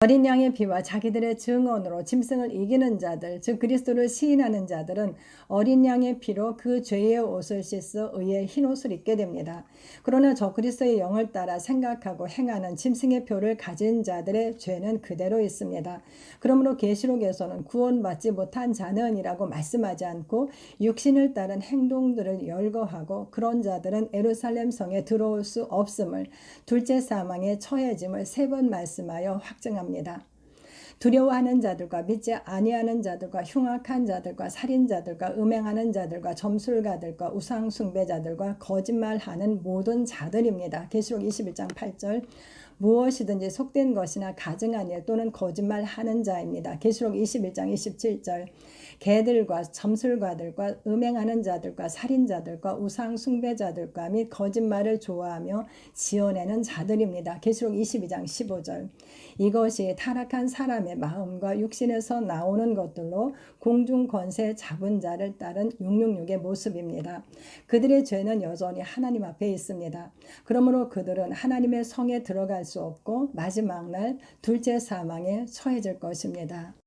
어린 양의 피와 자기들의 증언으로 짐승을 이기는 자들, 즉 그리스도를 시인하는 자들은 어린 양의 피로 그 죄의 옷을 씻어 의의 흰 옷을 입게 됩니다. 그러나 저 그리스도의 영을 따라 생각하고 행하는 짐승의 표를 가진 자들의 죄는 그대로 있습니다. 그러므로 계시록에서는 구원받지 못한 자는이라고 말씀하지 않고 육신을 따른 행동들을 열거하고 그런 자들은 에루살렘 성에 들어올 수 없음을 둘째 사망에 처해짐을 세 번 말씀하여 확증합니다. 두려워하는 자들과 믿지 아니하는 자들과 흉악한 자들과 살인자들과 음행하는 자들과 점술가들과 우상 숭배자들과 거짓말하는 모든 자들입니다. 계시록 21장 8절 무엇이든지 속된 것이나 가증한 일 또는 거짓말하는 자입니다. 계시록 21장 27절 개들과 점술가들과 음행하는 자들과 살인자들과 우상 숭배자들과 및 거짓말을 좋아하며 지어내는 자들입니다. 계시록 22장 15절 이것이 타락한 사람의 마음과 육신에서 나오는 것들로 공중 권세 잡은 자를 따른 666의 모습입니다. 그들의 죄는 여전히 하나님 앞에 있습니다. 그러므로 그들은 하나님의 성에 들어갈 수 없고 마지막 날 둘째 사망에 처해질 것입니다.